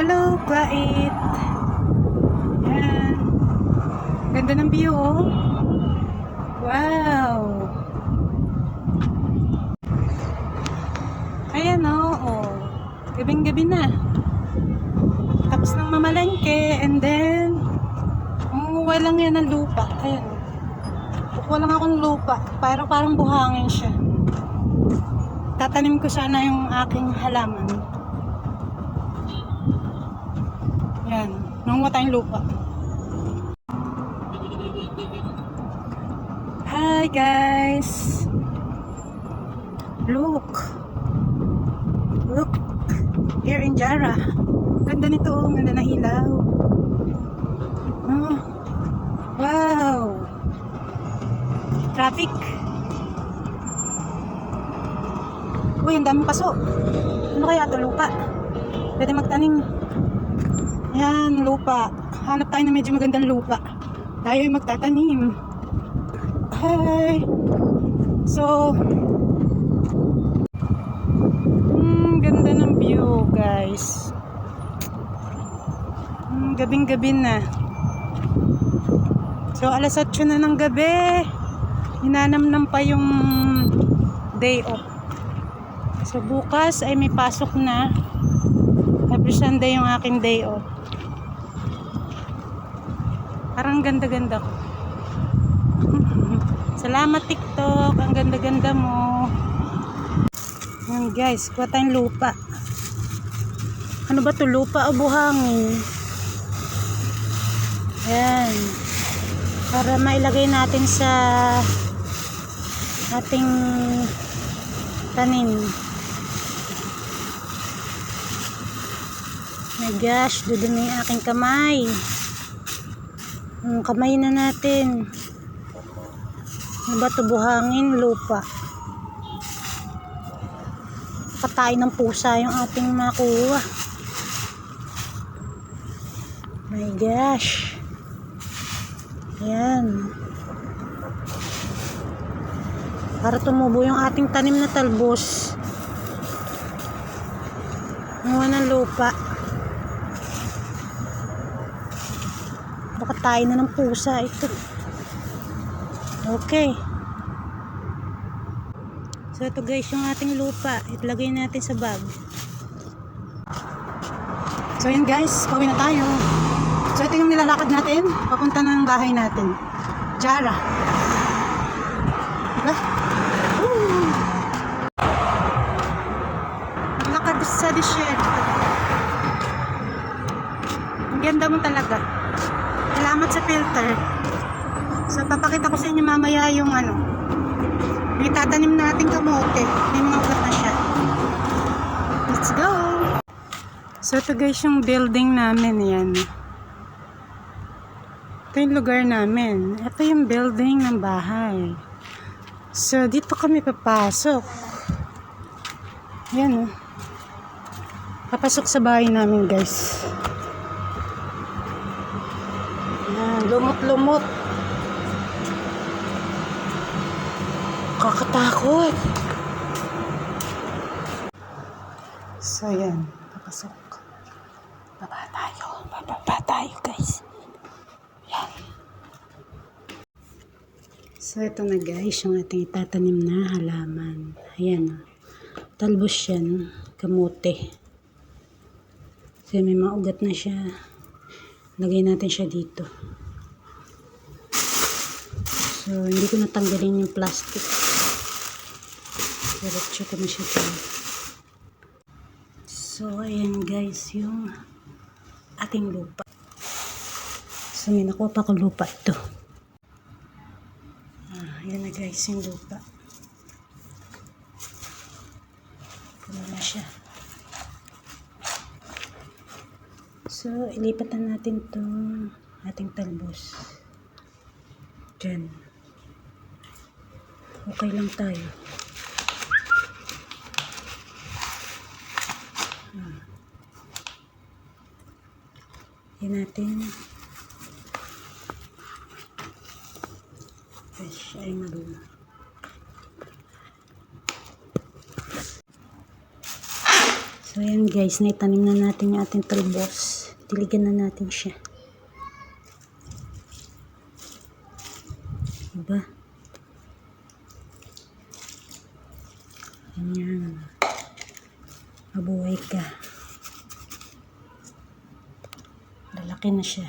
Hello, Kwait. Yan. Ganda ng view, oh. Wow. Ayan, oh. oh. Gabing-gabi na. Tapos ng mamalengke, and then, umuwa lang yan ng lupa. Ayan. Kukuha lang ako ng lupa. Parang parang buhangin siya. Tatanim ko sana yung aking halaman. Yan. Nangunga tayong lupa. Hi guys! Look! Look! Here in Jara. Ganda nito. oh. Ganda na ilaw. Oh. Wow! Traffic. Uy, ang daming paso. Ano kaya ito? Lupa. Pwede magtanim. Yan, lupa. Hanap tayo na medyo magandang lupa. Tayo ay magtatanim. Hi! So, hmm, ganda ng view, guys. Hmm, gabing-gabi na. So, alas 8 na ng gabi. Hinanamnam pa yung day off. So, bukas ay may pasok na. Every Sunday yung aking day off. Parang ganda-ganda ko. Salamat TikTok. Ang ganda-ganda mo. Yan guys, kuha tayong lupa. Ano ba to Lupa o buhangin? Yan. Para mailagay natin sa ating tanim. My gosh, dudumi yung aking kamay. Ang kamay na natin. Ano ba ito? Buhangin, lupa. Patay ng pusa yung ating makuha. My gosh. Yan. Para tumubo yung ating tanim na talbos. Mga ng lupa. Baka tayo na ng pusa ito. Okay. So ito guys yung ating lupa. Itlagay natin sa bag. So yun guys, pauwi na tayo. So ito yung nilalakad natin. Papunta na ng bahay natin. Jara. Diba? Lakad sa desierto. Ang ganda mo talaga. Salamat sa filter. So, papakita ko sa inyo mamaya yung ano. Yung tatanim natin kamote. May mga ugat na siya. Let's go! So, ito guys yung building namin. Yan. Ito yung lugar namin. Ito yung building ng bahay. So, dito kami papasok. Yan oh. Papasok sa bahay namin guys. Yan, lumot-lumot. Kakatakot. So, yan. Papasok. Baba tayo. Bababa tayo, guys. Yan. So, ito na guys, yung ating itatanim na halaman. Ayan. oh. Talbos yan. Kamote. Kasi may maugat na siya. Lagay natin siya dito. So, hindi ko natanggalin yung plastic. Diretso ko na siya dyan. So, ayan guys, yung ating lupa. So, may nakuha pa ko lupa ito. Ah, ayan na guys, yung lupa. Puno na siya. So, ilipat na natin itong ating talbos. Diyan. Okay lang tayo. Hmm. Yan natin. Fresh ay marunong. So, ayan guys, naitanim na natin yung ating talbos. Diligan na natin siya. Diba? Ayan. Mabuhay ka. Lalaki na siya.